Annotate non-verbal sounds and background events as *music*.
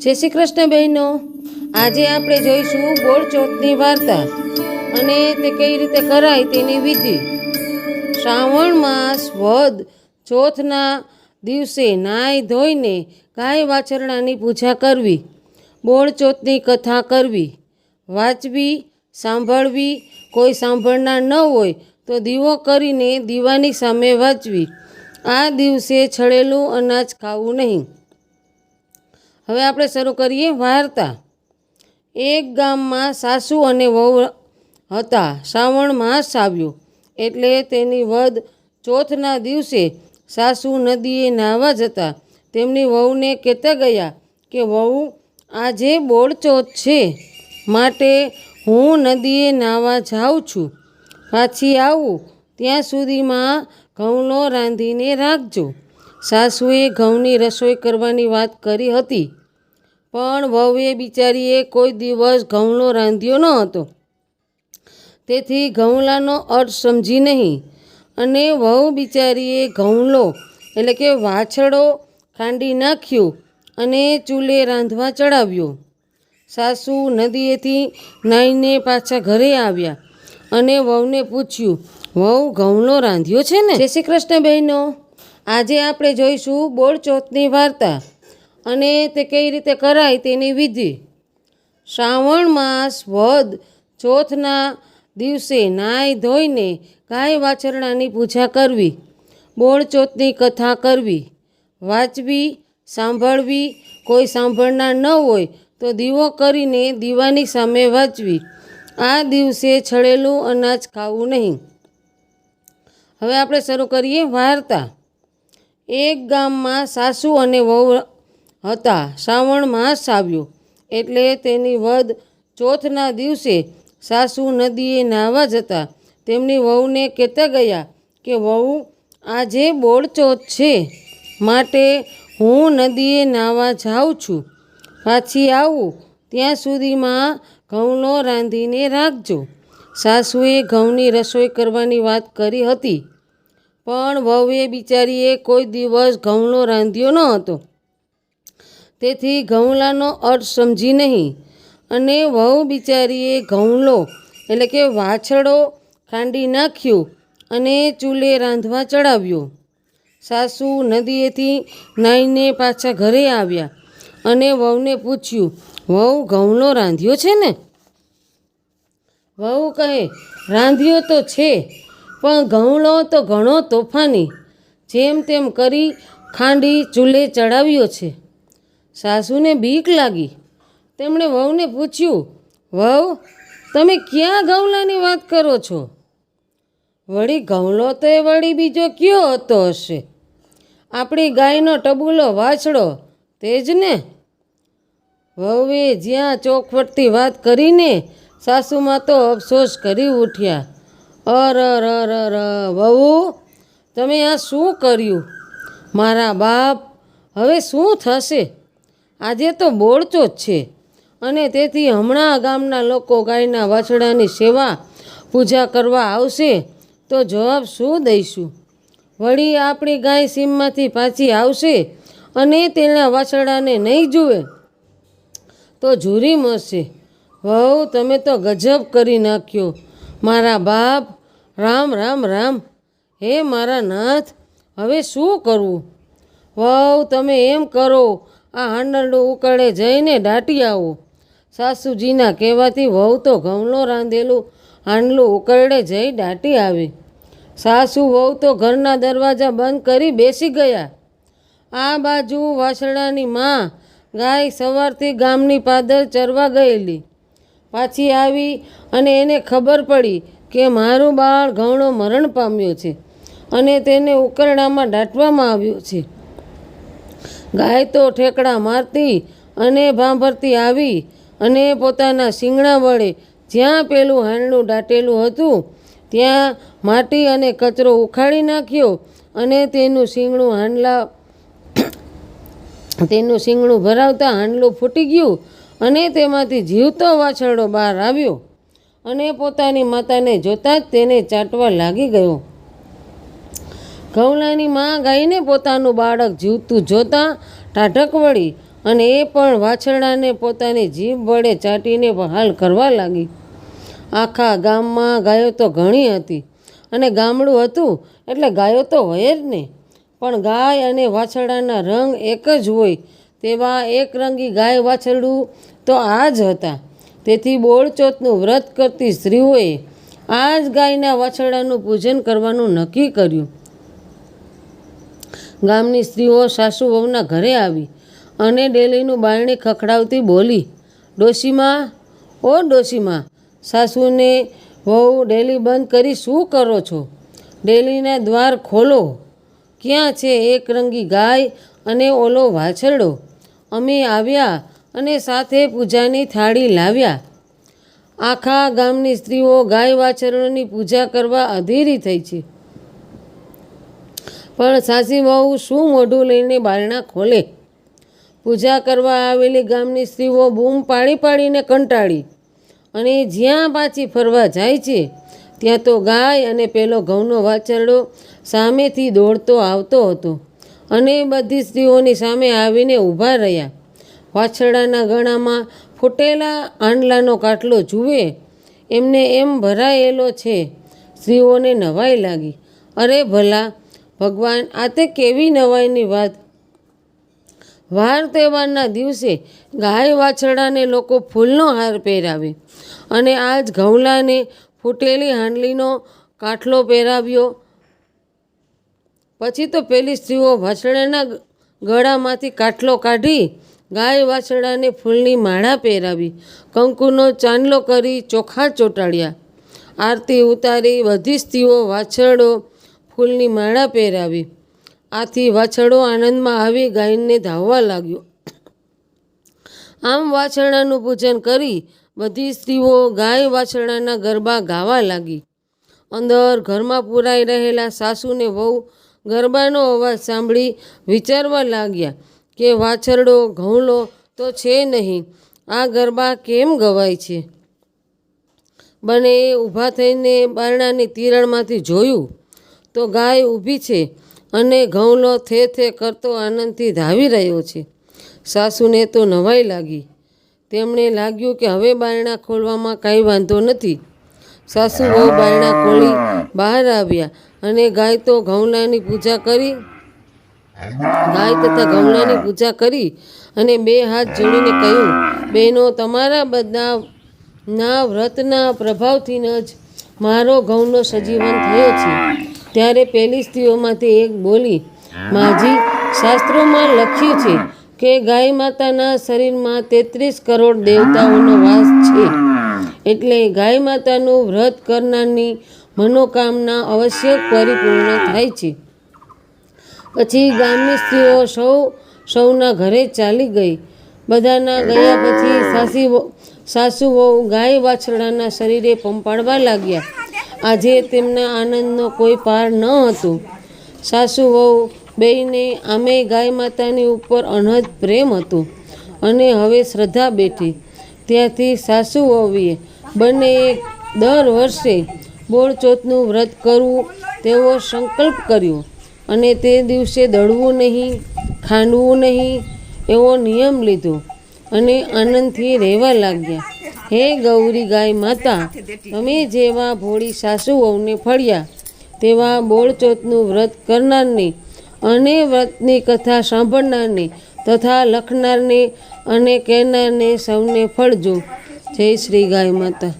જય શ્રી કૃષ્ણ બહેનો. આજે આપણે જોઈશું ગોળ ચોથની વાર્તા અને તે કઈ રીતે કરાય તેની વિધિ. શ્રાવણ માસ વદ ચોથના દિવસે નાય ધોઈને ગાય વાછરણાની પૂજા કરવી, બોળ ચોથની કથા કરવી, વાંચવી, સાંભળવી. કોઈ સાંભળનાર ન હોય તો દીવો કરીને દીવાની સામે વાંચવી. આ દિવસે છળેલું અનાજ ખાવું નહીં. હવે આપણે શરૂ કરીએ વાર્તા. એક ગામમાં સાસુ અને વહુ હતા. શ્રાવણ માસ આવ્યો. એટલે તેની વધ ચોથના દિવસે સાસુ નદીએ નાહવા જતા. તેમની વહુને કહેતા ગયા કે, વહુ આજે બોળચોથ છે માટે હું નદીએ નાહવા જાઉં છું. પાછી આવું. ત્યાં સુધીમાં ઘઉંનો રાંધીને રાખજો. સાસુએ ઘઉંની રસોઈ કરવાની વાત કરી હતી. પણ વહુએ બિચારીએ કોઈ દિવસ ઘઉંનો રાંધ્યો ન હતો. તેથી ઘઉંલાનો અર્થ સમજી નહીં. અને વહુ બિચારીએ ઘઉંલો, એટલે કે વાછડો ખાંડી નાખ્યો અને ચૂલે રાંધવા ચડાવ્યો. સાસુ નદીએથી નાહીને પાછા ઘરે આવ્યા અને વહુને પૂછ્યું, વહુ ઘઉંનો રાંધ્યો છે ને? જય શ્રી કૃષ્ણ બહેનો. આજે આપણે જોઈશું બોળચોથની વાર્તા. અને તે કઈ રીતે કરાય તેની વિધિ. શ્રાવણ માસ વદ ચોથના દિવસે નાય ધોઈને ગાય વાછરણાની પૂજા કરવી. બોળચોથની કથા કરવી. વાંચવી, સાંભળવી. કોઈ સાંભળનાર ન હોય તો દીવો કરીને દીવાની સામે વાંચવી. આ દિવસે છળેલું અનાજ ખાવું નહીં. હવે આપણે શરૂ કરીએ વાર્તા. એક ગામમાં સાસુ અને વહુ હતા. શ્રાવણ માસ આવ્યો એટલે તેની વધ ચોથના દિવસે સાસુ નદીએ નાહવા જતા તેમની વહુને કહેતા ગયા કે, વહુ આજે બોળચોથ છે, માટે હું નદીએ નાહવા જાઉં છું. પાછી આવું, ત્યાં સુધીમાં ઘઉંનો રાંધીને રાખજો. સાસુએ ઘઉંની રસોઈ કરવાની વાત કરી હતી. પણ વહુએ બિચારીએ કોઈ દિવસ ઘઉંનો રાંધ્યો ન હતો. તેથી ઘઉંલાનો અર્થ સમજી નહીં. અને વહુ બિચારીએ ઘઉંલો એટલે કે વાછડો ખાંડી નાખ્યો અને ચૂલે રાંધવા ચડાવ્યો. સાસુ નદીએથી નાઈને પાછા ઘરે આવ્યા અને વહુને પૂછ્યું, વહુ ઘઉંલો રાંધ્યો છે ને? વહુ કહે, રાંધ્યો તો છે, પણ ઘઉંલો તો ઘણો તોફાની. જેમ તેમ કરી ખાંડી ચૂલે ચડાવ્યો છે. સાસુને બીક લાગી. તેમણે વહુને પૂછ્યું, વહુ, તમે ક્યાં ઘઉંલાની વાત કરો છો? વળી ઘઉંલો તો એ વળી બીજો કયો હતો હશે? આપણી ગાયનો ટબુલો વાછડો, તે જ ને? વહુએ જ્યાં ચોખવટથી વાત કરીને સાસુમાં તો અફસોસ કરી ઉઠ્યા. અર અર અર, વહુ, તમે આ શું કર્યું? મારા બાપ, હવે શું થશે? આજે તો બોળચો જ છે. અને તેથી હમણાં ગામના લોકો ગાયના વાછડાની સેવા પૂજા કરવા આવશે તો જવાબ શું દઈશું? વળી આપણી ગાય સીમમાંથી પાછી આવશે અને તેના વાછડાને નહીં જુએ તો ઝૂરી મળશે. વહુ, તમે તો ગજબ કરી નાખ્યો. મારા બાપ, રામ રામ રામ. હે મારા નાથ, હવે શું કરવું? વહુ, તમે એમ કરો આ હાંડરડું ઉકળે જઈને દાટી આવો. સાસુજીના કહેવાથી વહુ તો ઘઉંનો રાંધેલું હાંડલું ઉકળડે જઈ દાટી આવી. સાસુ વહુ તો ઘરના દરવાજા બંધ કરી બેસી ગયા. આ બાજુ વાસણાની માં ગાય સવારથી ગામની પાદર ચરવા ગયેલી. પાછી આવી અને એને ખબર પડી કે મારું બાળ ઘઉંનો મરણ પામ્યો છે અને તેને ઉકરડામાં દાટવામાં આવ્યો છે. ગાય તો ઠેકડા મારતી અને ભાંભરતી આવી અને પોતાના શિંગડા વડે જ્યાં પેલું હાંડલું દાટેલું હતું, ત્યાં માટી અને કચરો ઉખાડી નાખ્યો અને તેનું શિંગડું હાંડલા *coughs* તેનું શિંગડું ભરાવતા હાંડલું ફૂટી ગયું અને તેમાંથી જીવતો વાછરડો બહાર આવ્યો અને પોતાની માતાને જોતાં જ તેને ચાટવા લાગી ગયો. ઘઉલાની માં ગાયને પોતાનું બાળક જીવતું જોતાં ટાઢક વળી અને એ પણ વાછરડાને પોતાની જીભ વડે ચાટીને હાલ કરવા લાગી. આખા ગામમાં ગાયો તો ઘણી હતી અને ગામડું હતું એટલે ગાયો તો હોય જ ને. પણ ગાય અને વાછરડાના રંગ એક જ હોય તેવા એકરંગી ગાય વાછરડું તો આ જ હતા. તેથી બોળચોથનું વ્રત કરતી સ્ત્રીઓએ આ જ ગાયના વાછરડાનું પૂજન કરવાનું નક્કી કર્યું. ગામની સ્ત્રીઓ સાસુ વહુના ઘરે આવી અને ડેલીનું બારણી ખખડાવતી બોલી, ડોશીમાં, ઓ ડોશીમાં, સાસુને વહુ ડેલી બંધ કરી શું કરો છો? ડેલીના દ્વાર ખોલો. ક્યાં છે એક રંગી ગાય અને ઓલો વાછરડો? અમે આવ્યા અને સાથે પૂજાની થાળી લાવ્યા. આખા ગામની સ્ત્રીઓ ગાય વાછરડોની પૂજા કરવા અધીરી થઈ છે. પણ સાસી વહુ શું મોઢું લઈને બારણા ખોલે? પૂજા કરવા આવેલી ગામની સ્ત્રીઓ બૂમ પાડી પાડીને કંટાળી અને જ્યાં પાછી ફરવા જાય છે, ત્યાં તો ગાય અને પેલો ઘઉંનો વાછરડો સામેથી દોડતો આવતો હતો અને બધી સ્ત્રીઓની સામે આવીને ઊભા રહ્યા. વાછરડાના ગળામાં ફૂટેલા આંડલાનો કાટલો જુએ, એમને એમ ભરાયેલો છે, સ્ત્રીઓને નવાઈ લાગી. અરે ભલા ભગવાન, આ તે કેવી નવાઈની વાત? વાર તહેવારના દિવસે ગાય વાછરડાને લોકો ફૂલનો હાર પહેરાવે અને આજ ઘઉલાને ફૂટેલી હાંડલીનો કાઠલો પહેરાવ્યો. પછી તો પેલી સ્ત્રીઓ વાછરડાના ગળામાંથી કાટલો કાઢી ગાય વાછરડાને ફૂલની માળા પહેરાવી, કંકુનો ચાંદલો કરી ચોખા ચોંટાડ્યા. આરતી ઉતારી, બધી સ્ત્રીઓ વાછરડો ફૂલની માળા પહેરાવી. આથી વાછરડો આનંદમાં આવી ગાયને ધાવવા લાગ્યો. આમ વાછરડાનું પૂજન કરી બધી સ્ત્રીઓ ગાય વાછરડાના ગરબા ગાવા લાગી. અંદર ઘરમાં પુરાઈ રહેલા સાસુને વહુ ગરબાનો અવાજ સાંભળી વિચારવા લાગ્યા કે વાછરડો, ઘઉંલો તો છે નહીં, આ ગરબા કેમ ગવાય છે? બને ઊભા થઈને બારણાની તિરણમાંથી જોયું તો ગાય ઊભી છે અને ઘઉંલો થે થે કરતો આનંદથી ધાવી રહ્યો છે. સાસુને તો નવાઈ લાગી. તેમણે લાગ્યું કે હવે બારણા ખોલવામાં કાંઈ વાંધો નથી. સાસુ બહુ બારણા ખોલી બહાર આવ્યા અને ગાય તો ઘઉંલાની પૂજા કરી, ગાય તથા ઘઉંલાની પૂજા કરી અને બે હાથ જોડીને કહ્યું, બહેનો, તમારા બધા ના વ્રતના પ્રભાવથી જ મારો ઘઉંનો સજીવન થયો છે. ત્યારે પહેલી સ્ત્રીઓમાંથી એક બોલી માજી શાસ્ત્રોમાં લખ્યું છે કે ગાય માતાના શરીરમાં તેત્રીસ કરોડ દેવતાઓનો વાસ છે. એટલે ગાય માતાનું વ્રત કરનારની મનોકામના અવશ્ય પરિપૂર્ણ થાય છે. પછી ગામની સ્ત્રીઓ સૌ સૌના ઘરે ચાલી ગઈ. બધાના ગયા પછી સાસી સાસુ વહુ ગાય વાછરડાના શરીરે પંપાડવા લાગ્યા. આજે તેમના આનંદનો કોઈ પાર ન હતો. સાસુ, વહુ, બેયને આમે ગાય માતાની ઉપર અનહદ પ્રેમ હતો અને હવે શ્રદ્ધા બેઠી. ત્યાંથી સાસુ, વહુએ બંનેએ દર વર્ષે બોળચોથનું વ્રત કરવું તેવો સંકલ્પ કર્યો અને તે દિવસે દળવું નહીં, ખાંડવું નહીં એવો નિયમ લીધો અને આનંદથી રહેવા લાગ્યા. હે ગૌરી ગાય માતા તમે જેવા ભોળી સાસુઓને ફળ્યા, તેવા બોળચોથનું વ્રત કરનારને અને વ્રતની કથા સાંભળનારને તથા લખનારને અને કહેનારને સૌને ફળજો. જય શ્રી ગાય માતા.